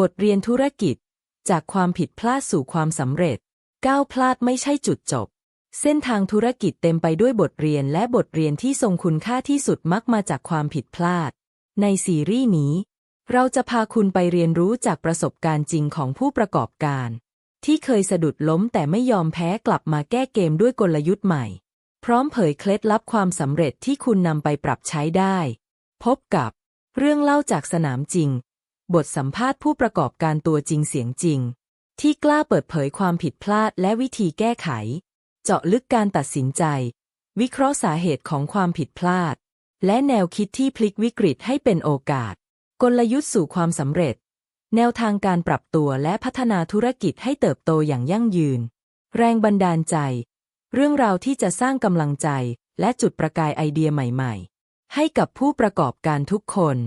บทเรียนธุรกิจ จากความผิดพลาดสู่ความสำเร็จ ก้าวพลาดไม่ใช่จุดจบ เส้นทางธุรกิจเต็มไปด้วยบทเรียนและบทเรียนที่ทรงคุณค่าที่สุดมักมาจากความผิดพลาด ในซีรีส์นี้ เราจะพาคุณไปเรียนรู้จากประสบการณ์จริงของผู้ประกอบการ ที่เคยสะดุดล้มแต่ไม่ยอมแพ้กลับมาแก้เกมด้วยกลยุทธ์ใหม่ พร้อมเผยเคล็ดลับความสำเร็จที่คุณนำไปปรับใช้ได้ พบกับ เรื่องเล่าจากสนามจริง บทสัมภาษณ์ผู้ประกอบการตัวจริงเสียงจริง ที่กล้าเปิดเผยความผิดพลาดและวิธีแก้ไข เจาะลึกการตัดสินใจ วิเคราะห์สาเหตุของความผิดพลาด และแนวคิดที่พลิกวิกฤตให้เป็นโอกาส กลยุทธ์สู่ความสำเร็จ แนวทางการปรับตัวและพัฒนาธุรกิจให้เติบโตอย่างยั่งยืน แรงบันดาลใจ เรื่องราวที่จะสร้างกำลังใจ และจุดประกายไอเดียใหม่ ๆ ให้กับผู้ประกอบการทุกคน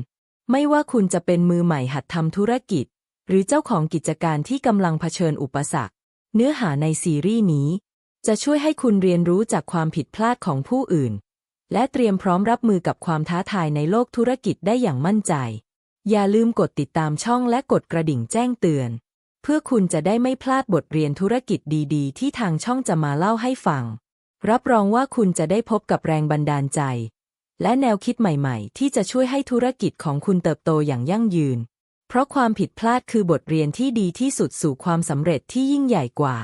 ไม่ว่าคุณจะเป็นมือใหม่หัดทำธุรกิจ หรือเจ้าของกิจการที่กำลังเผชิญอุปสรรค เนื้อหาในซีรีส์นี้ จะช่วยให้คุณเรียนรู้จากความผิดพลาดของผู้อื่น และเตรียมพร้อมรับมือกับความท้าทายในโลกธุรกิจได้อย่างมั่นใจ อย่าลืมกดติดตามช่องและกดกระดิ่งแจ้งเตือน เพื่อคุณจะได้ไม่พลาดบทเรียนธุรกิจดีๆ ที่ทางช่องจะมาเล่าให้ฟัง รับรองว่าคุณจะได้พบกับแรงบันดาลใจ และแนวคิดใหม่ๆ ที่จะช่วยให้ธุรกิจของคุณเติบโตอย่างยั่งยืน เพราะความผิดพลาดคือบทเรียนที่ดีที่สุดสู่ความสำเร็จที่ยิ่งใหญ่กว่า